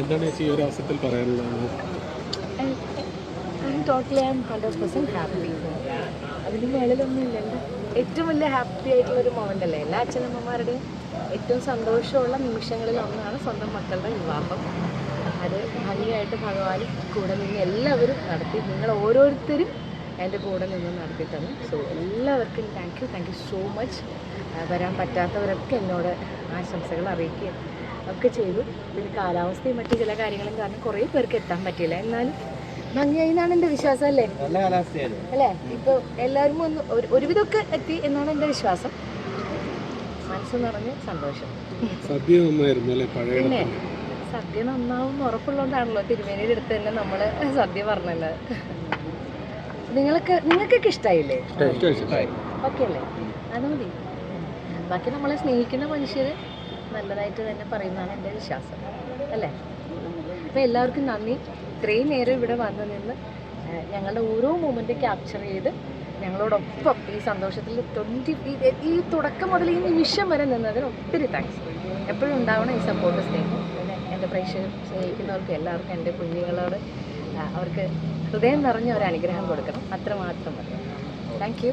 എന്താണ് ഈ ഒരു അവസരത്തിൽ പറയാനുള്ളത്? Totally I'm hundred percent happy അതിന് മുകളിലൊന്നും ഇല്ലല്ലോ ഏറ്റവും വലിയ ഹാപ്പി ആയിട്ടുള്ള ഒരു മൊമെന്റ് അല്ലേ? എല്ലാ അച്ഛനമ്മമാരുടെയും ഏറ്റവും സന്തോഷമുള്ള നിമിഷങ്ങളിൽ ഒന്നാണ് സ്വന്തം മക്കളുടെ വിവാഹം. അത് ഭംഗിയായിട്ട് ഭഗവാൻ കൂടെ നിന്ന് എല്ലാവരും നടത്തി നിങ്ങൾ ഓരോരുത്തരും എന്റെ കൂടെ നിന്ന് നടത്തി സോ എല്ലാവർക്കും thank you thank you so much വരാൻ പറ്റാത്തവരൊക്കെ എന്നോട് ആശംസകൾ അറിയിക്കുകയും ഒക്കെ ചെയ്തു. പിന്നെ കാലാവസ്ഥയും മറ്റു ചില കാര്യങ്ങളും കാരണം കുറേ പേർക്ക് എത്താൻ പറ്റിയില്ല. എന്നാലും ഭംഗിയായി എന്നാണ് എന്റെ വിശ്വാസം അല്ലേ? ഇപ്പൊ അല്ലേ? ഇപ്പോൾ എല്ലാവരും ഒന്ന് ഒരു ഒരുവിധമൊക്കെ എത്തി എന്നാണ് എന്റെ വിശ്വാസം. മനസ്സ് നിറഞ്ഞ് സന്തോഷം. സദ്യ പിന്നെ സദ്യ നന്നാവും ഉറപ്പുള്ളതുകൊണ്ടാണല്ലോ തിരുമേനിയുടെ അടുത്ത് തന്നെ നമ്മൾ സദ്യ പറഞ്ഞത്. നിങ്ങൾക്ക് നിങ്ങൾക്കൊക്കെ ഇഷ്ടായില്ലേ? ഓക്കെ അല്ലേ? അത് മതി. ബാക്കി നമ്മളെ സ്നേഹിക്കുന്ന മനുഷ്യർ നല്ലതായിട്ട് തന്നെ പറയുന്നതാണ് എന്റെ വിശ്വാസം അല്ലേ? അപ്പോൾ എല്ലാവർക്കും നന്ദി. ഇത്രയും നേരം ഇവിടെ വന്നു നിന്ന് ഞങ്ങളുടെ ഓരോ മൂമെന്റ് ക്യാപ്ചർ ചെയ്ത് ഞങ്ങളോടൊപ്പം ഈ സന്തോഷത്തിൽ ട്വന്റി ഈ തുടക്കം മുതൽ ഈ നിമിഷം വരെ നിന്നതിന് ഒത്തിരി താങ്ക്സ് എപ്പോഴും ഉണ്ടാവണം ഈ സപ്പോർട്ട് സ്നേഹം പിന്നെ എന്റെ പ്രേക്ഷകർ സ്നേഹിക്കുന്നവർക്ക് എല്ലാവർക്കും എന്റെ കുഞ്ഞുങ്ങളോട് അവർക്ക് ഹൃദയം നിറഞ്ഞ ഒരു അനുഗ്രഹം കൊടുക്കണം. അത്രമാത്രം മതി. Thank you